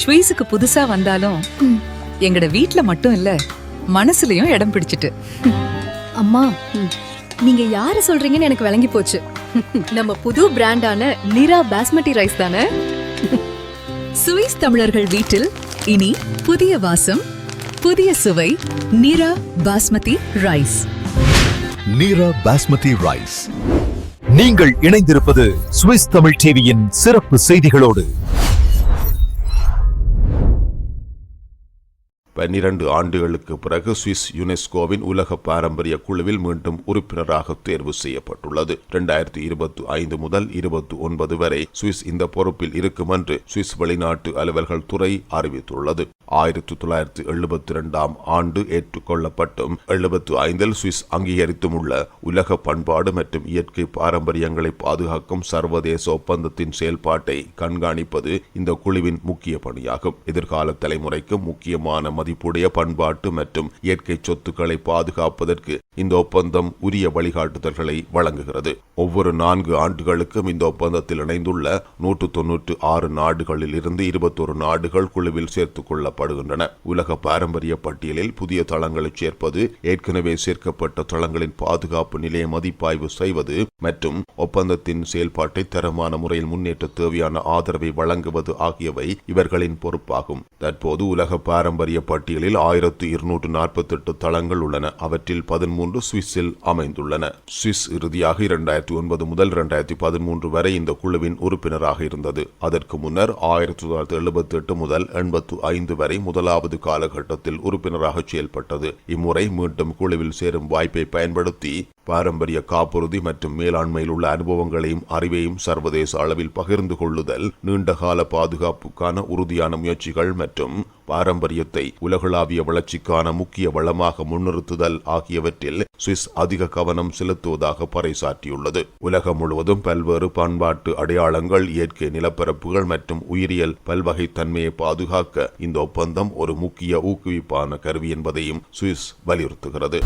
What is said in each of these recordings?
ஸ்வீஸுக்கு புதுசா வந்தாலும் எங்கட வீட்ல மட்டும் இல்ல மனசுலயும் இடம் பிடிச்சிட்டு. அம்மா நீங்க யாரு சொல்றீங்கன்னு எனக்கு விளங்கி போச்சு. நம்ம புது பிராண்டான நிரா பாஸ்மதி ரைஸ் தானே? சுவிஸ் தமிழர்கள் வீட்டில் இனி புதிய வாசம் புதிய சுவை Nira basmati rice. Nira Basmati Rice. நீங்கள் இணைந்திருப்பது சுவிஸ் தமிழ் டிவியின் சிறப்பு செய்திகளோடு. பன்னிரண்டு ஆண்டுகளுக்கு பிறகு சுவிஸ் யுனெஸ்கோவின் உலக பாரம்பரிய குழுவில் மீண்டும் உறுப்பினராக தேர்வு செய்யப்பட்டுள்ளது. இரண்டாயிரத்தி இருபத்தி ஐந்து முதல் இருபத்தி ஒன்பது வரை சுவிஸ் இந்த பொறுப்பில் இருக்கும் என்று சுவிஸ் வெளிநாட்டு அலுவல்கள் துறை அறிவித்துள்ளது. ஆயிரத்தி தொள்ளாயிரத்தி எழுபத்தி இரண்டாம் ஆண்டு ஏற்றுக்கொள்ளப்பட்டும் எழுபத்தி ஐந்தில் சுவிஸ் அங்கீகரித்தும் உள்ள உலக பண்பாடு மற்றும் இயற்கை பாரம்பரியங்களை பாதுகாக்கும் சர்வதேச ஒப்பந்தத்தின் செயல்பாட்டை கண்காணிப்பது இந்த குழுவின் முக்கிய பணியாகும். எதிர்கால தலைமுறைக்கு முக்கியமான மதிப்புடைய பண்பாட்டு மற்றும் இயற்கை சொத்துக்களை பாதுகாப்பதற்கு இந்த ஒப்பந்தம் உரிய வழிகாட்டுதல்களை வழங்குகிறது. ஒவ்வொரு நான்கு ஆண்டுகளுக்கும் இந்த ஒப்பந்தத்தில் இணைந்துள்ள நூற்று தொன்னூற்று ஆறு நாடுகளில் இருந்து இருபத்தொரு நாடுகள் குழுவில் சேர்த்துக் கொள்ளப்படுகின்றன. உலக பாரம்பரிய பட்டியலில் புதிய தளங்களை சேர்ப்பது ஏற்கனவே சேர்க்கப்பட்ட தளங்களின் பாதுகாப்பு நிலைய மதிப்பாய்வு செய்வது மற்றும் ஒப்பந்தத்தின் செயல்பாட்டை தரமான முறையில் முன்னேற்ற தேவையான ஆதரவை வழங்குவது ஆகியவை இவர்களின் பொறுப்பாகும். தற்போது உலக பாரம்பரிய பட்டியலில் ஆயிரத்து இருநூற்று நாற்பத்தெட்டு தளங்கள் உள்ளன. அவற்றில் பதிமூன்று சுவிஸில் அமைந்துள்ளன. சுவிஸ் இறுதியாக இரண்டாயிரத்தி ஒன்பது முதல் இரண்டாயிரத்தி பதிமூன்று வரை இந்த குழுவின் உறுப்பினராக இருந்தது. அதற்கு முன்னர் ஆயிரத்தி தொள்ளாயிரத்தி எழுபத்தி எட்டு முதல் எண்பத்து ஐந்து வரை முதலாவது காலகட்டத்தில் உறுப்பினராக செயல்பட்டது. இம்முறை மீண்டும் குழுவில் சேரும் வாய்ப்பை பயன்படுத்தி பாரம்பரிய காப்புறுதி மற்றும் மேலாண்மையில் உள்ள அனுபவங்களையும் அறிவையும் சர்வதேச அளவில் பகிர்ந்து கொள்ளுதல் நீண்டகால பாதுகாப்புக்கான உறுதியான முயற்சிகள் மற்றும் பாரம்பரியத்தை உலகளாவிய வளர்ச்சிக்கான முக்கிய வளமாக முன்னிறுத்துதல் ஆகியவற்றில் சுவிஸ் அதிக கவனம் செலுத்துவதாக பறைசாற்றியுள்ளது. உலகம் முழுவதும் பல்வேறு பண்பாட்டு அடையாளங்கள் இயற்கை நிலப்பரப்புகள் மற்றும் உயிரியல் பல்வகைத்தன்மையை பாதுகாக்க இந்த ஒப்பந்தம் ஒரு முக்கிய ஊக்குவிப்பான கருவி என்பதையும் சுவிஸ் வலியுறுத்துகிறது.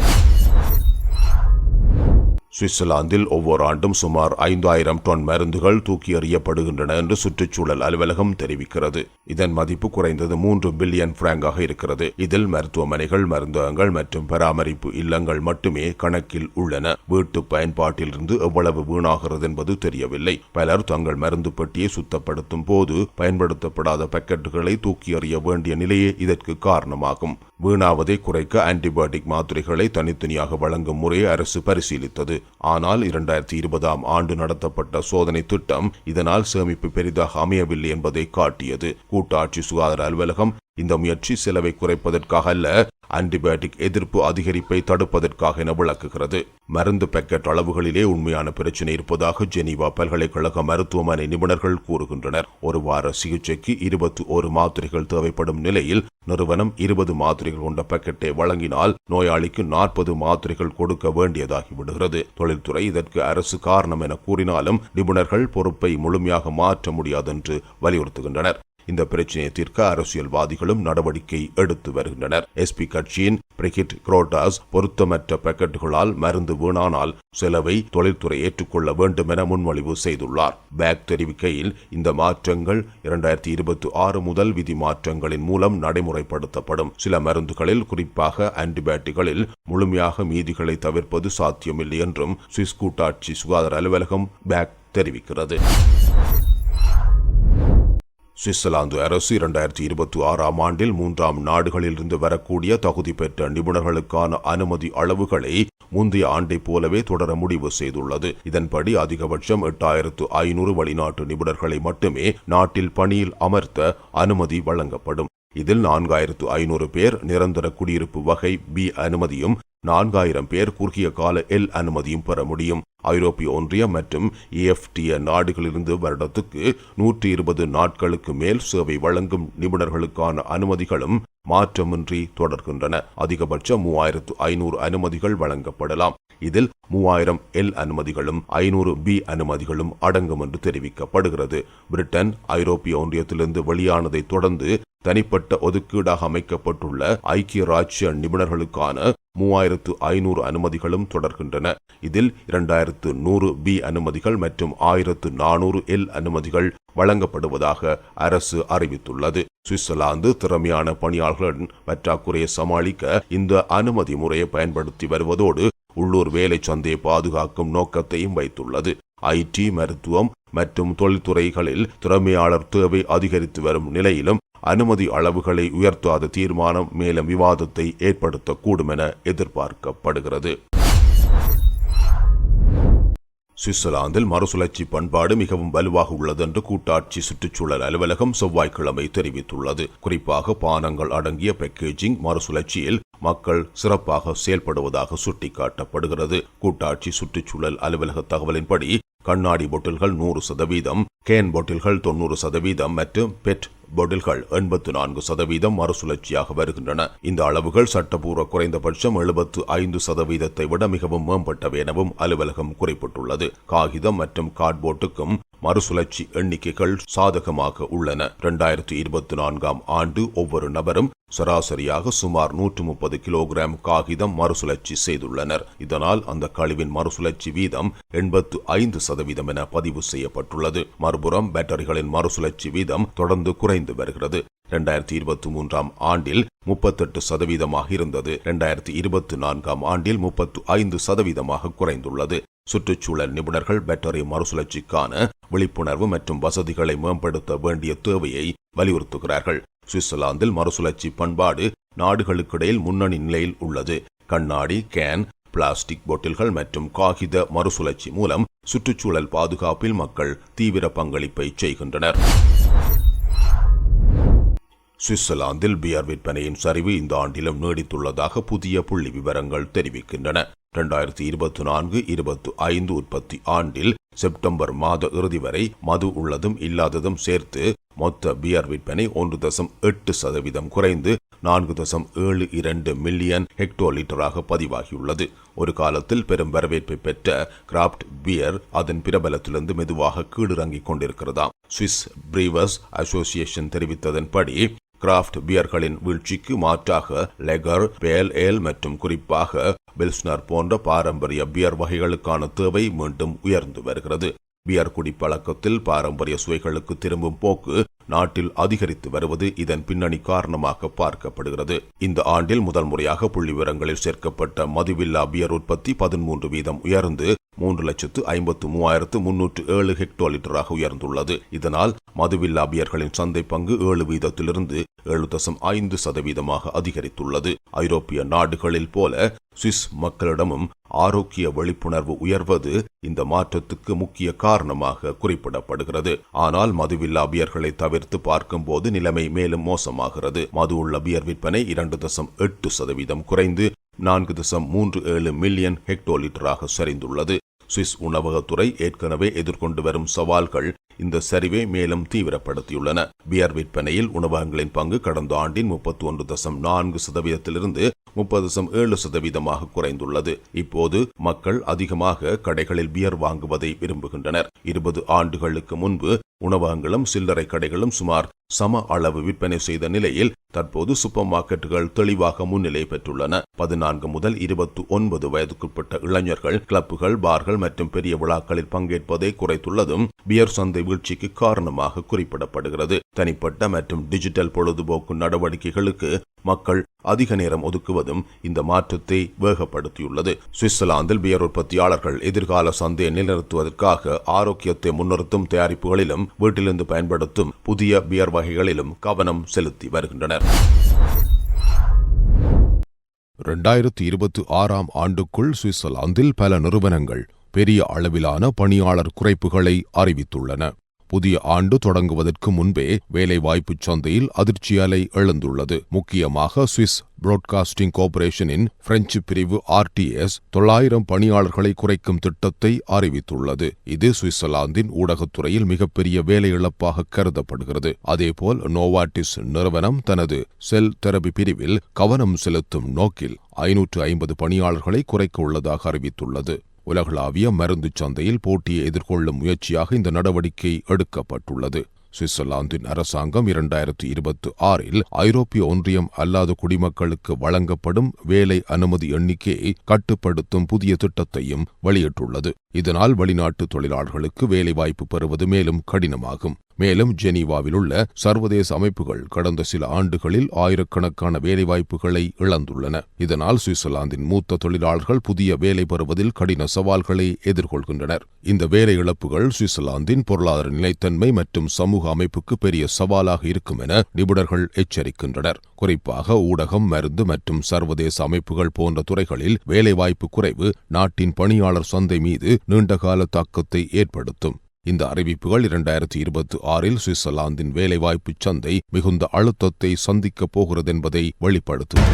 சுவிட்சர்லாந்தில் ஒவ்வொரு ஆண்டும் சுமார் ஐந்தாயிரம் டன் மருந்துகள் தூக்கி எறியப்படுகின்றன என்று சுற்றுச்சூழல் அலுவலகம் தெரிவிக்கிறது. இதன் மதிப்பு குறைந்தது மூன்று பில்லியன் பிராங்காக இருக்கிறது. இதில் மருத்துவமனைகள் மருந்தகங்கள் மற்றும் பராமரிப்பு இல்லங்கள் மட்டுமே கணக்கில் உள்ளன. வீட்டு பயன்பாட்டிலிருந்து எவ்வளவு வீணாகிறது என்பது தெரியவில்லை. பலர் தங்கள் மருந்து பெட்டியை சுத்தப்படுத்தும் போது பயன்படுத்தப்படாத பக்கெட்டுகளை தூக்கி எறிய வேண்டிய நிலையே இதற்கு காரணமாகும். வீணாவதை குறைக்க ஆன்டிபயோட்டிக் மாத்திரைகளை தனித்தனியாக வழங்கும் முறையை அரசு பரிசீலித்தது. ஆனால் இரண்டாயிரத்தி இருபதாம் ஆண்டு நடத்தப்பட்ட சோதனை திட்டம் இதனால் சேமிப்பு பெரிதாக அமையவில்லை என்பதை காட்டியது. கூட்டாட்சி சுகாதார அலுவலகம் இந்த முயற்சி செலவை குறைப்பதற்காக அல்ல ஆன்டிபயோட்டிக் எதிர்ப்பு அதிகரிப்பை தடுப்பதற்காக என விளக்குகிறது. மருந்து பேக்கெட் அளவுகளிலே உண்மையான பிரச்சினை இருப்பதாக ஜெனீவா பல்கலைக்கழக மருத்துவமனை நிபுணர்கள் கூறுகின்றனர். ஒரு வார சிகிச்சைக்கு இருபத்தி ஒரு மாத்திரைகள் தேவைப்படும் நிலையில் நிறுவனம் இருபது மாத்திரைகள் கொண்ட பாக்கெட்டை வழங்கினால் நோயாளிக்கு நாற்பது மாத்திரைகள் கொடுக்க வேண்டியதாகி விடுகிறது. தொழில்துறை இதற்கு அரசு காரணம் என கூறினாலும் நிபுணர்கள் பொறுப்பை முழுமையாக மாற்ற முடியாதென்று வலியுறுத்துகின்றனர். இந்த பிரச்சினையை தீர்க்க அரசியல்வாதிகளும் நடவடிக்கை எடுத்து வருகின்றனர். எஸ்பி கட்சியின் பிரிகிட் குரோட்டாஸ் பொருத்தமற்ற பேக்கெட்டுகளால் மருந்து வீணானால் செலவை தொழில்துறை ஏற்றுக்கொள்ள வேண்டும் என முன்மொழிவு செய்துள்ளார். பேக் தெரிவிக்கையில் இந்த மாற்றங்கள் இரண்டாயிரத்தி இருபத்தி ஆறு முதல் விதி மாற்றங்களின் மூலம் நடைமுறைப்படுத்தப்படும். சில மருந்துகளில் குறிப்பாக ஆன்டிபயோட்டிகளில் முழுமையாக மீதிகளை தவிர்ப்பது சாத்தியமில்லை என்றும் சுவிஸ் கூட்டாட்சி சுகாதார அலுவலகம் பேக் தெரிவிக்கிறது. சுவிட்சர்லாந்து அரசு இரண்டாயிரத்தி இருபத்தி ஆறாம் ஆண்டில் மூன்றாம் நாடுகளிலிருந்து வரக்கூடிய தகுதி பெற்ற நிபுணர்களுக்கான அனுமதி அளவுகளை முந்தைய ஆண்டைப் போலவே தொடர முடிவு செய்துள்ளது. இதன்படி அதிகபட்சம் எட்டாயிரத்து ஐநூறு வெளிநாட்டு நிபுணர்களை மட்டுமே நாட்டில் பணியில் அமர்த்த அனுமதி வழங்கப்படும். இதில் நான்காயிரத்து ஐநூறு பேர் நிரந்தர குடியிருப்பு வகை பி அனுமதியும் நான்காயிரம் பேர் குறுகிய கால எல் அனுமதியும் பெற முடியும். ஐரோப்பிய ஒன்றியம் மற்றும் ஏஎஃப்டிய நாடுகளிலிருந்து வருடத்துக்கு நூற்றி இருபது நாட்களுக்கு மேல் சேவை வழங்கும் நிபுணர்களுக்கான அனுமதிகளும் மாற்றமின்றி தொடர்கின்றன. அதிகபட்சம் மூவாயிரத்து ஐநூறு அனுமதிகள் வழங்கப்படலாம். இதில் மூவாயிரம் எல் அனுமதிகளும் ஐநூறு பி அனுமதிகளும் அடங்கும் என்று தெரிவிக்கப்படுகிறது. பிரிட்டன் ஐரோப்பிய ஒன்றியத்திலிருந்து வெளியானதை தொடர்ந்து தனிப்பட்ட ஒதுக்கீடாக அமைக்கப்பட்டுள்ள ஐக்கிய ராஜ்ய நிபுணர்களுக்கான மூவாயிரத்து ஐநூறு அனுமதிகளும் தொடர்கின்றன. இதில் இரண்டாயிரத்து நூறு பி அனுமதிகள் மற்றும் ஆயிரத்து நானூறு எல் அனுமதிகள் வழங்கப்படுவதாக அரசு அறிவித்துள்ளது. சுவிட்சர்லாந்து திறமையான பணியாளர்களின் பற்றாக்குறையை சமாளிக்க இந்த அனுமதி முறையை பயன்படுத்தி வருவதோடு உள்ளூர் வேலை சந்தையை பாதுகாக்கும் நோக்கத்தையும் வைத்துள்ளது. ஐடி மருத்துவம் மற்றும் தொழில்துறைகளில் திறமையாளர் தேவை அதிகரித்து வரும் நிலையிலும் அனுமதி அளவுகளை உயர்த்தாத தீர்மானம் மேலும் விவாதத்தை ஏற்படுத்தக்கூடும் என எதிர்பார்க்கப்படுகிறது. சுவிட்சர்லாந்தில் மறுசுழற்சி பண்பாடு மிகவும் வலுவாக உள்ளது என்று கூட்டாட்சி சுற்றுச்சூழல் அலுவலகம் செவ்வாய்க்கிழமை தெரிவித்துள்ளது. குறிப்பாக பானங்கள் அடங்கிய பேக்கேஜிங் மறுசுழற்சியில் மக்கள் சிறப்பாக செயல்படுவதாக சுட்டிக்காட்டப்படுகிறது. கூட்டாட்சி சுற்றுச்சூழல் அலுவலக தகவலின்படி கண்ணாடி பொட்டில்கள் நூறு சதவீதம் கேன் பொட்டில்கள் தொன்னூறு சதவீதம் மற்றும் பெட் பொட்டில்கள் எண்பத்து நான்கு சதவீதம் மறுசுழற்சியாக வருகின்றன. இந்த அளவுகள் சட்டப்பூர்வ குறைந்தபட்சம் எழுபத்து ஐந்து சதவீதத்தை விட மிகவும் மேம்பட்டவை எனவும் அலுவலகம் குறிப்பிட்டுள்ளது. காகிதம் மற்றும் கார்ட்போர்டுக்கும் மறுசுழற்சி எண்ணிக்கைகள் சாதகமாக உள்ளன. இரண்டாயிரத்தி இருபத்தி நான்காம் ஆண்டு ஒவ்வொரு நபரும் சராசரியாக சுமார் நூற்று முப்பது கிலோகிராம் காகிதம் மறுசுழற்சி செய்துள்ளனர். இதனால் அந்த கழிவின் மறுசுழற்சி வீதம் எண்பத்து ஐந்து சதவீதம் என பதிவு செய்யப்பட்டுள்ளது. மறுபுறம் பேட்டரிகளின் மறுசுழற்சி வீதம் தொடர்ந்து குறைந்து வருகிறது. இரண்டாயிரத்தி இருபத்தி மூன்றாம் ஆண்டில் முப்பத்தெட்டு சதவீதமாக இருந்தது. இரண்டாயிரத்தி இருபத்தி நான்காம் ஆண்டில் முப்பத்து ஐந்து சதவீதமாக குறைந்துள்ளது. சுற்றுச்சூழல் நிபுணர்கள் பேட்டரி மறுசுழற்சிக்கான விழிப்புணர்வு மற்றும் வசதிகளை மேம்படுத்த வேண்டிய தேவையை வலியுறுத்துகிறார்கள். சுவிட்சர்லாந்தில் மறுசுழற்சி பண்பாடு நாடுகளுக்கிடையில் முன்னணி நிலையில் உள்ளது. கண்ணாடி கேன் பிளாஸ்டிக் பொட்டில்கள் மற்றும் காகித மறுசுழற்சி மூலம் சுற்றுச்சூழல் பாதுகாப்பில் மக்கள் தீவிர பங்களிப்பை செய்கின்றனர். சுவிட்சர்லாந்தில் பியர் விற்பனையின் சரிவு இந்த ஆண்டிலும் நீடித்துள்ளதாக புதிய புள்ளி விவரங்கள் தெரிவிக்கின்றன. இரண்டாயிரத்தி இருபத்தி நான்கு இருபத்தி ஐந்து உற்பத்தி ஆண்டில் செப்டம்பர் மாத இறுதி வரை மது உள்ளதும் இல்லாததும் சேர்த்து மொத்த பியர் விற்பனை ஒன்று தசம் எட்டு சதவீதம் குறைந்து நான்கு தசம் ஏழு இரண்டு மில்லியன் ஹெக்டோ லிட்டராக பதிவாகியுள்ளது. ஒரு காலத்தில் பெரும் வரவேற்பை பெற்ற கிராப்ட் பியர் அதன் பிரபலத்திலிருந்து மெதுவாக கீழிறங்கிக் கொண்டிருக்கிறதாம். சுவிஸ் பிரீவர்ஸ் அசோசியேஷன் தெரிவித்ததன்படி கிராஃப்ட் பியர்களின் வீழ்ச்சிக்கு மாற்றாக லெகர் பேல் ஏல் மற்றும் குறிப்பாக பில்ஸ்னர் போன்ற பாரம்பரிய பியர் வகைகளுக்கான தேவை மீண்டும் உயர்ந்து வருகிறது. பியர் குடிப்பழக்கத்தில் பாரம்பரிய சுவைகளுக்கு திரும்பும் போக்கு நாட்டில் அதிகரித்து வருவது இதன் பின்னணி காரணமாக பார்க்கப்படுகிறது. இந்த ஆண்டில் முதல் முறையாக புள்ளி விவரங்களில் சேர்க்கப்பட்ட மதுவில்லா பியர் உற்பத்தி பதிமூன்று வீதம் உயர்ந்து மூன்று லட்சத்து ஐம்பத்து மூவாயிரத்து முன்னூற்று ஏழு ஹெக்டோ லிட்டராக உயர்ந்துள்ளது. இதனால் மதுவில்லா பியர்களின் சந்தை பங்கு ஏழு வீதத்திலிருந்து ஏழு தசம் ஐந்து சதவீதமாக அதிகரித்துள்ளது. ஐரோப்பிய நாடுகளில் போல சுவிஸ் மக்களிடமும் ஆரோக்கிய விழிப்புணர்வு உயர்வது இந்த மாற்றத்துக்கு முக்கிய காரணமாக குறிப்பிடப்படுகிறது. ஆனால் மதுவில்லா பியர்களை தவிர்த்து பார்க்கும்போது நிலைமை மேலும் மோசமாகிறது. மது உள்ள பியர் விற்பனை இரண்டு தசம் எட்டு சதவீதம் குறைந்து நான்கு தசம் மூன்று ஏழு மில்லியன் ஹெக்டோலிட்டராக சரிந்துள்ளது. சுவிஸ் உணவகத்துறை ஏற்கனவே எதிர்கொண்டு வரும் சவால்கள் இந்த சரிவை மேலும் தீவிரப்படுத்தியுள்ளன. பியர் விற்பனையில் உணவகங்களின் பங்கு கடந்த ஆண்டின் முப்பத்தி ஒன்று தசம் நான்கு சதவீதத்திலிருந்து முப்பது தசம் ஏழு சதவீதமாக குறைந்துள்ளது. இப்போது மக்கள் அதிகமாக கடைகளில் பியர் வாங்குவதை விரும்புகின்றனர். இருபது ஆண்டுகளுக்கு முன்பு உணவகங்களும் சில்லறை கடைகளும் சுமார் சம அளவு விற்பனை செய்த நிலையில் தற்போது சூப்பர் மார்க்கெட்டுகள் தெளிவாக முன்னிலை பெற்றுள்ளன. பதினான்கு முதல் இருபத்தி ஒன்பது வயதுக்குட்பட்ட இளைஞர்கள் கிளப்புகள் பார்கள் மற்றும் பெரிய விழாக்களில் பங்கேற்பதை குறைத்துள்ளதும் பியர் சந்தை வீழ்ச்சிக்கு காரணமாக குறிப்பிடப்படுகிறது. தனிப்பட்ட மற்றும் டிஜிட்டல் பொழுதுபோக்கு நடவடிக்கைகளுக்கு மக்கள் அதிக நேரம் ஒதுக்குவதும் இந்த மாற்றத்தை வேகப்படுத்தியுள்ளது. சுவிட்சர்லாந்தில் பியர் உற்பத்தியாளர்கள் எதிர்கால சந்தையை நிலைநிறுத்துவதற்காக ஆரோக்கியத்தை முன்னிறுத்தும் தயாரிப்புகளிலும் வீட்டிலிருந்து பயன்படுத்தும் புதிய பியர் வகைகளிலும் கவனம் செலுத்தி வருகின்றனர். இரண்டாயிரத்தி இருபத்தி ஆறாம் ஆண்டுக்குள் சுவிட்சர்லாந்தில் பல நிறுவனங்கள் பெரிய அளவிலான பணியாளர் குறைப்புகளை அறிவித்துள்ளன. புதிய ஆண்டு தொடங்குவதற்கு முன்பே வேலைவாய்ப்புச் சந்தையில் அதிர்ச்சி அலை எழுந்துள்ளது. முக்கியமாக சுவிஸ் புரோட்காஸ்டிங் கோர்ப்பரேஷனின் பிரெஞ்சு பிரிவு ஆர்டிஎஸ் தொள்ளாயிரம் பணியாளர்களை குறைக்கும் திட்டத்தை அறிவித்துள்ளது. இது சுவிட்சர்லாந்தின் ஊடகத்துறையில் மிகப்பெரிய வேலை இழப்பாக கருதப்படுகிறது. அதேபோல் நோவாட்டிஸ் நிறுவனம் தனது செல் தெரபி பிரிவில் கவனம் செலுத்தும் நோக்கில் ஐநூற்று ஐம்பது பணியாளர்களை குறைக்க உள்ளதாக அறிவித்துள்ளது. உலகளாவிய மருந்து சந்தையில் போட்டியை எதிர்கொள்ளும் முயற்சியாக இந்த நடவடிக்கை எடுக்கப்பட்டுள்ளது. சுவிட்சர்லாந்தின் அரசாங்கம் இரண்டாயிரத்தி இருபத்தி ஆறில் ஐரோப்பிய ஒன்றியம் அல்லாத குடிமக்களுக்கு வழங்கப்படும் வேலை அனுமதி எண்ணிக்கையை கட்டுப்படுத்தும் புதிய திட்டத்தையும் வெளியிட்டுள்ளது. இதனால் வெளிநாட்டு தொழிலாளர்களுக்கு வேலைவாய்ப்பு பெறுவது மேலும் கடினமாகும். மேலும் ஜெனீவாவில் உள்ள சர்வதேச அமைப்புகள் கடந்த சில ஆண்டுகளில் ஆயிரக்கணக்கான வேலைவாய்ப்புகளை இழந்துள்ளன. இதனால் சுவிட்சர்லாந்தின் மூத்த தொழிலாளர்கள் புதிய வேலை பெறுவதில் கடின சவால்களை எதிர்கொள்கின்றனர். இந்த வேலை இழப்புகள் சுவிட்சர்லாந்தின் பொருளாதார நிலைத்தன்மை மற்றும் சமூக அமைப்புக்கு பெரிய சவாலாக இருக்கும் என நிபுணர்கள் எச்சரிக்கின்றனர். குறிப்பாக ஊடகம் மருந்து மற்றும் சர்வதேச அமைப்புகள் போன்ற துறைகளில் வேலைவாய்ப்பு குறைவு நாட்டின் பணியாளர் சந்தை மீது நீண்டகால தாக்கத்தை ஏற்படுத்தும். இந்த அறிவிப்புகள் இரண்டாயிரத்தி இருபத்தி ஆறில் சுவிட்சர்லாந்தின் வேலைவாய்ப்பு சந்தை மிகுந்த அழுத்தத்தை சந்திக்கப் போகிறது என்பதை வெளிப்படுத்தும்.